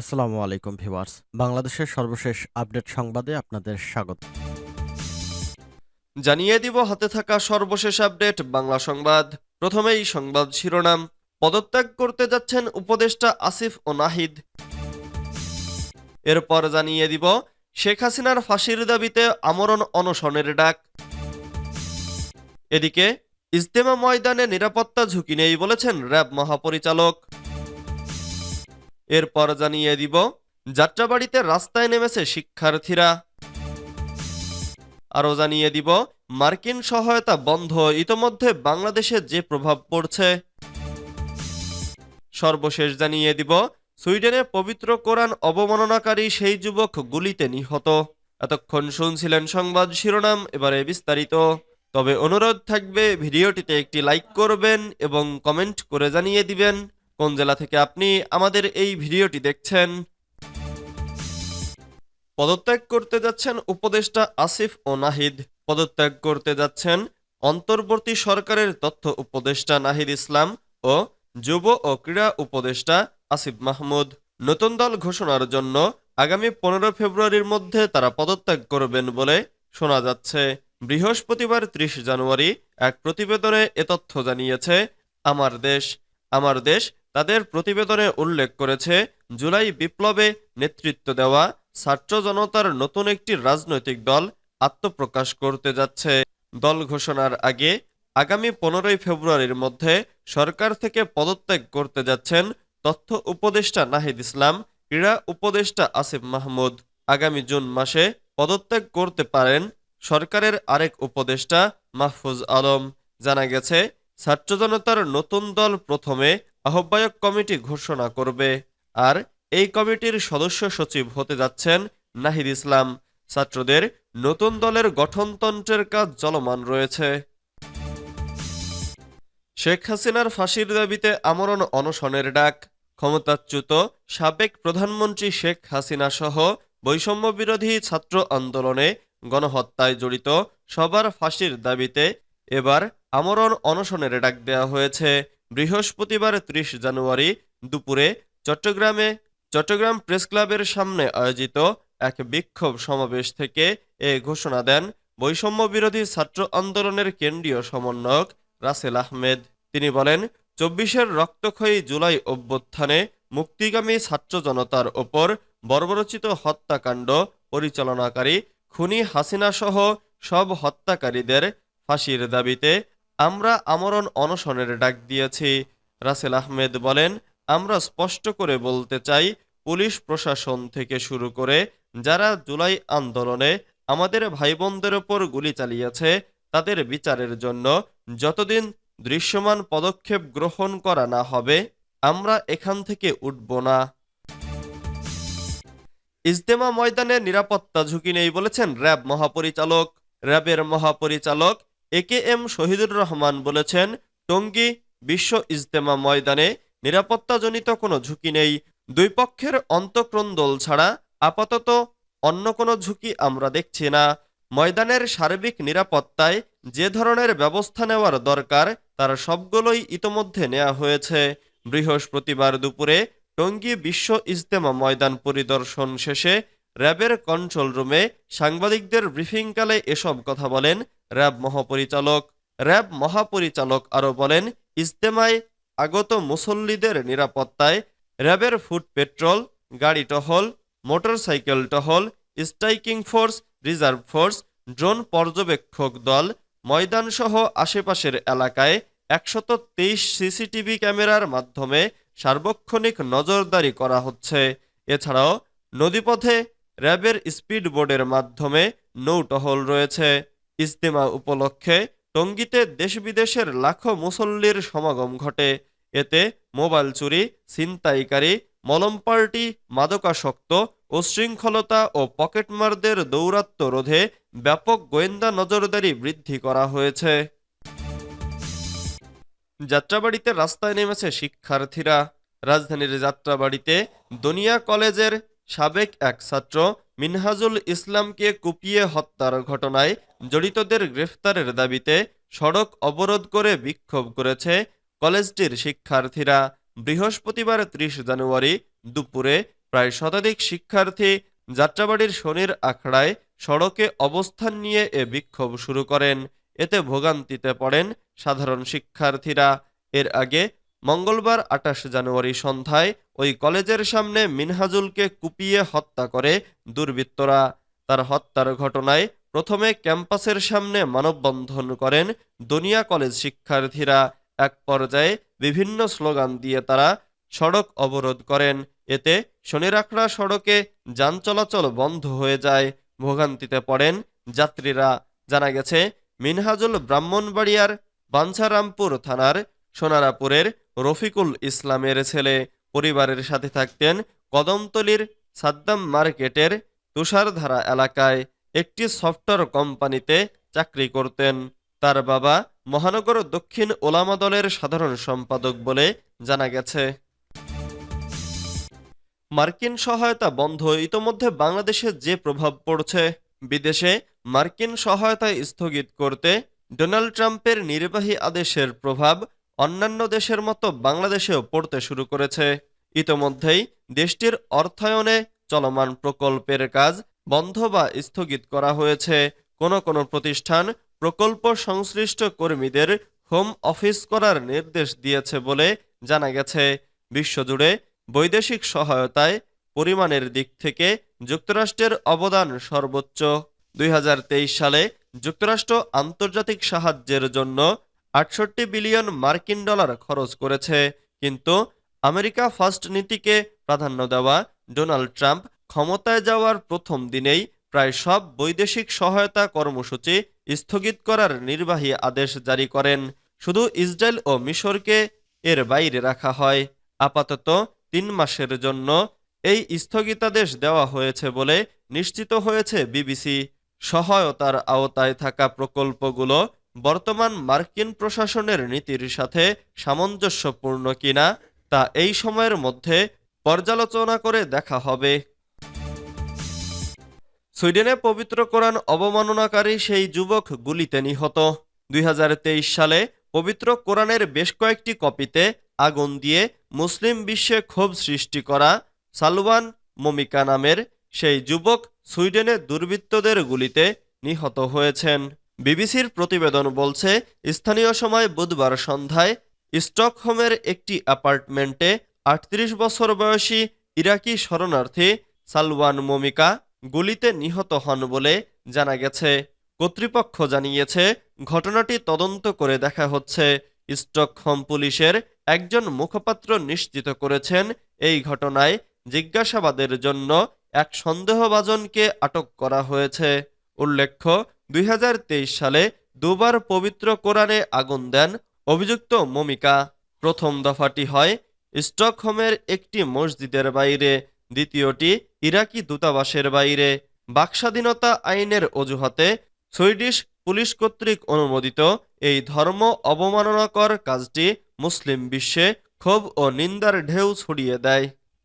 আসসালামু আলাইকুম, ভিউয়ার্স। বাংলাদেশের সর্বশেষ আপডেট সংবাদে আপনাদের স্বাগত। জানিয়ে দিব হাতে থাকা সর্বশেষ আপডেট, বাংলা সংবাদ। প্রথমেই সংবাদ শিরোনাম। পদত্যাগ করতে যাচ্ছেন উপদেষ্টা আসিফ ও নাহিদ। এরপর জানিয়ে দিব, শেখ হাসিনার ফাঁসির দাবিতে আমরণ অনশনের ডাক। এদিকে, ইজতেমা ময়দানে নিরাপত্তা ঝুঁকি নেই বলেছেন র্যাব মহাপরিচালক। এরপর জানিয়ে দিব, যাত্রাবাড়িতে রাস্তায় নেমেছে শিক্ষার্থীরা। আরও জানিয়ে দিব, মার্কিন সহায়তা বন্ধ, ইতোমধ্যে বাংলাদেশে যে প্রভাব পড়ছে। সর্বশেষ জানিয়ে দিব, সুইডেনে পবিত্র কোরআন অবমাননাকারী সেই যুবক গুলিতে নিহত। এতক্ষণ শুনছিলেন সংবাদ শিরোনাম, এবারে বিস্তারিত। তবে অনুরোধ থাকবে, ভিডিওটিতে একটি লাইক করবেন এবং কমেন্ট করে জানিয়ে দিবেন। কোন জেলা থেকে আপনি আমাদের এই ভিডিওটি দেখছেন? পদত্যাগ করতে যাচ্ছেন উপদেষ্টা আসিফ ও নাহিদ। পদত্যাগ করতে যাচ্ছেন অন্তর্বর্তী সরকারের তথ্য উপদেষ্টা নাহিদ ইসলাম ও যুব ও ক্রীড়া উপদেষ্টা আসিফ মাহমুদ। নতুন দল ঘোষণার জন্য আগামী পনেরো ফেব্রুয়ারির মধ্যে তারা পদত্যাগ করবেন বলে শোনা যাচ্ছে। বৃহস্পতিবার ত্রিশ জানুয়ারি এক প্রতিবেদনে এ তথ্য জানিয়েছে, আমার দেশ আমার দেশ তাদের প্রতিবেদনে উল্লেখ করেছে, জুলাই বিপ্লবে নেতৃত্ব দেওয়া ছাত্র জনতার নতুন একটি রাজনৈতিক দল আত্মপ্রকাশ করতে যাচ্ছে। দল ঘোষণার আগে আগামী পনেরোই ফেব্রুয়ারির মধ্যে সরকার থেকে পদত্যাগ করতে যাচ্ছেন তথ্য উপদেষ্টা নাহিদ ইসলাম, ক্রীড়া উপদেষ্টা আসিফ মাহমুদ। আগামী জুন মাসে পদত্যাগ করতে পারেন সরকারের আরেক উপদেষ্টা মাহফুজ আলম। জানা গেছে, ছাত্র জনতার নতুন দল প্রথমে আহ্বায়ক কমিটি ঘোষণা করবে। আর এই কমিটির সদস্য সচিব হতে যাচ্ছেন নাহিদ ইসলাম। ছাত্রদের নতুন দলের গঠনতন্ত্রের কাজ চলমান রয়েছে। শেখ হাসিনার ফাঁসির দাবিতে আমরণ অনশনের ডাক। ক্ষমতাচ্যুত সাবেক প্রধানমন্ত্রী শেখ হাসিনা সহ বৈষম্য বিরোধী ছাত্র আন্দোলনে গণহত্যায় জড়িত সবার ফাঁসির দাবিতে এবার আমরণ অনশনের ডাক দেওয়া হয়েছে। বৃহস্পতিবার ত্রিশ জানুয়ারি দুপুরে চট্টগ্রামে চট্টগ্রাম প্রেস ক্লাবের সামনে আয়োজিত এক বিক্ষোভ সমাবেশ থেকে এ ঘোষণা দেন বৈষম্য বিরোধী ছাত্র আন্দোলনের কেন্দ্রীয় সমন্বয়ক রাসেল আহমেদ। তিনি বলেন, চব্বিশের রক্তক্ষয়ী জুলাই অভ্যুত্থানে মুক্তিগামী ছাত্র জনতার ওপর বর্বরচিত হত্যাকাণ্ড পরিচালনাকারী খুনি হাসিনা সহ সব হত্যাকারীদের ফাঁসির দাবিতে আমরা আমরণ অনশনের ডাক দিয়েছি। রাসেল আহমেদ বলেন, আমরা স্পষ্ট করে বলতে চাই, পুলিশ প্রশাসন থেকে শুরু করে যারা জুলাই আন্দোলনে আমাদের ভাই বোনদের ওপর গুলি চালিয়েছে, তাদের বিচারের জন্য যতদিন দৃশ্যমান পদক্ষেপ গ্রহণ করা না হবে, আমরা এখান থেকে উঠব না। ইজতেমা ময়দানে নিরাপত্তা ঝুঁকি নেই বলেছেন র্যাব মহাপরিচালক। র্যাবের মহাপরিচালক A K M Shahidur Rahman বলেছেন, টঙ্গী বিশ্ব ইজতেমা ময়দানে নিরাপত্তাজনিত কোনো ঝুঁকি নেই, দুই পক্ষের অন্তক্রন্দল ছাড়া আপাতত অন্য কোনো ঝুঁকি আমরা দেখছি না। ময়দানের সার্বিক নিরাপত্তায় যে ধরনের ব্যবস্থা নেওয়ার দরকার, তার সবগুলোই ইতোমধ্যে নেওয়া হয়েছে। বৃহস্পতিবার দুপুরে টঙ্গী বিশ্ব ইজতেমা ময়দান পরিদর্শন শেষে র্যাবের কন্ট্রোল রুমে সাংবাদিকদের ব্রিফিংকালে এসব কথা বলেন র্যাব মহাপরিচালক। র্যাব মহাপরিচালক আরও বলেন, ইজতেমায় আগত মুসল্লিদের নিরাপত্তায় র্যাবের ফুট পেট্রোল, গাড়ি টহল, মোটরসাইকেল টহল, striking force, reserve force, drone পর্যবেক্ষক দল, ময়দানসহ আশেপাশের এলাকায় একশত তেইশ সিসিটিভি ক্যামেরার মাধ্যমে সার্বক্ষণিক নজরদারি করা হচ্ছে। এছাড়াও নদীপথে র্যাবের স্পিড বোর্ডের মাধ্যমে নৌটহল রয়েছে। ইজতেমা উপলক্ষে টঙ্গীতে দেশ বিদেশের লাখো মুসল্লির সমাগম ঘটে। এতে মোবাইল চুরি, ছিনতাইকারী, মলম পার্টি মাদকাসক্ত, উশৃঙ্খলতা ও পকেটমারদের দৌরাত্ম্য রোধে ব্যাপক গোয়েন্দা নজরদারি বৃদ্ধি করা হয়েছে। যাত্রাবাড়িতে রাস্তায় নেমেছে শিক্ষার্থীরা। রাজধানীর যাত্রাবাড়িতে দনিয়া কলেজের সাবেক এক ছাত্র মিনহাজুল ইসলামকে কুপিয়ে হত্যার ঘটনায় জড়িতদের গ্রেফতারের দাবিতে সড়ক অবরোধ করে বিক্ষোভ করেছে কলেজটির শিক্ষার্থীরা। বৃহস্পতিবার ত্রিশ জানুয়ারি দুপুরে প্রায় শতাধিক শিক্ষার্থী যাত্রাবাড়ির শনির আখড়ায় সড়কে অবস্থান নিয়ে এ বিক্ষোভ শুরু করেন। এতে ভোগান্তিতে পড়েন সাধারণ শিক্ষার্থীরা। এর আগে মঙ্গলবার আটাশ জানুয়ারি সন্ধ্যায় ওই কলেজের সামনে মিনহাজুলকে কুপিয়ে হত্যা করে দুর্বৃত্তরা। তার হত্যার ঘটনায় প্রথমে ক্যাম্পাসের সামনে মানববন্ধন করেন দুনিয়া কলেজ শিক্ষার্থীরা। এক পর্যায়ে বিভিন্ন স্লোগান দিয়ে তারা সড়ক অবরোধ করেন। এতে শনিরাখড়া সড়কে যান চলাচল বন্ধ হয়ে যায়। ভোগান্তিতে পড়েন যাত্রীরা। জানা গেছে, মিনহাজুল ব্রাহ্মণবাড়িয়ার বাঞ্ছারামপুর থানার সোনারাপুরের রফিকুল ইসলামের ছেলে পরিবারের সাথে থাকতেন কদমতলির সাদ্দাম মার্কেটের তুষারধারা এলাকায় একটি সফটওয়্যার কোম্পানিতে চাকরি করতেন। তার বাবা মহানগর দক্ষিণ ওলামা দলের সাধারণ সম্পাদক বলে জানা গেছে। মার্কিন সহায়তা বন্ধ ইতোমধ্যে বাংলাদেশে যে প্রভাব পড়ছে, বিদেশে মার্কিন সহায়তা স্থগিত করতে ডোনাল্ড ট্রাম্পের নির্বাহী আদেশের প্রভাব অন্যান্য দেশের মতো বাংলাদেশেও পড়তে শুরু করেছে। ইতোমধ্যেই দেশটির অর্থায়নে চলমান প্রকল্পের কাজ বন্ধ বা স্থগিত করা হয়েছে। কোনো কোনো প্রতিষ্ঠান প্রকল্প সংশ্লিষ্ট কর্মীদের হোম অফিস করার নির্দেশ দিয়েছে বলে জানা গেছে। বিশ্বজুড়ে বৈদেশিক সহায়তায় পরিমাণের দিক থেকে যুক্তরাষ্ট্রের অবদান সর্বোচ্চ। দুই হাজার তেইশ সালে যুক্তরাষ্ট্র আন্তর্জাতিক সাহায্যের জন্য আটষট্টি বিলিয়ন মার্কিন ডলার খরচ করেছে, কিন্তু আমেরিকা ফার্স্ট নীতিকে প্রাধান্য দেওয়া ডোনাল্ড ট্রাম্প ক্ষমতায় যাওয়ার প্রথম দিনেই প্রায় সব বৈদেশিক সহায়তা কর্মসূচি স্থগিত করার নির্বাহী আদেশ জারি করেন। শুধু ইসরায়েল ও মিশরকে এর বাইরে রাখা হয়। আপাতত তিন মাসের জন্য এই স্থগিতাদেশ দেওয়া হয়েছে বলে নিশ্চিত হয়েছে বিবিসি। সহায়তার আওতায় থাকা প্রকল্পগুলো বর্তমান মার্কিন প্রশাসনের নীতির সাথে সামঞ্জস্যপূর্ণ কিনা তা এই সময়ের মধ্যে পর্যালোচনা করে দেখা হবে। সুইডেনে পবিত্র কোরআন অবমাননাকারী সেই যুবক গুলিতে নিহত। দুই হাজার তেইশ সালে পবিত্র কোরআনের বেশ কয়েকটি কপিতে আগুন দিয়ে মুসলিম বিশ্বে ক্ষোভ সৃষ্টি করা সালওয়ান মমিকা নামের সেই যুবক সুইডেনে দুর্বৃত্তদের গুলিতে নিহত হয়েছেন। বিবিসির প্রতিবেদন বলছে, স্থানীয় সময় বুধবার সন্ধ্যায় স্টকহোমের একটি অ্যাপার্টমেন্টে আটত্রিশ বছর বয়সী ইরাকি শরণার্থী সালওয়ান মমিকা গুলিতে নিহত হন বলে জানা গেছে। কর্তৃপক্ষ জানিয়েছে, ঘটনাটি তদন্ত করে দেখা হচ্ছে। স্টকহোম পুলিশের একজন মুখপাত্র নিশ্চিত করেছেন, এই ঘটনায় জিজ্ঞাসাবাদের জন্য এক সন্দেহভাজনকে আটক করা হয়েছে। উল্লেখ্য, দুই হাজার তেইশ সালে দুবার পবিত্র কোরআনে আগুন দেন অভিযুক্ত মমিকা। প্রথম দফাটি হয় স্টকহোমের একটি মসজিদের বাইরে, দ্বিতীয়টি ইরাকি দূতাবাসের বাইরে। বাকস্বাধীনতা আইনের অজুহাতে সুইডিশ পুলিশ কর্তৃক অনুমোদিত এই ধর্ম অবমাননাকর কাজটি মুসলিম বিশ্বে ক্ষোভ ও নিন্দার ঢেউ ছড়িয়ে দেয়।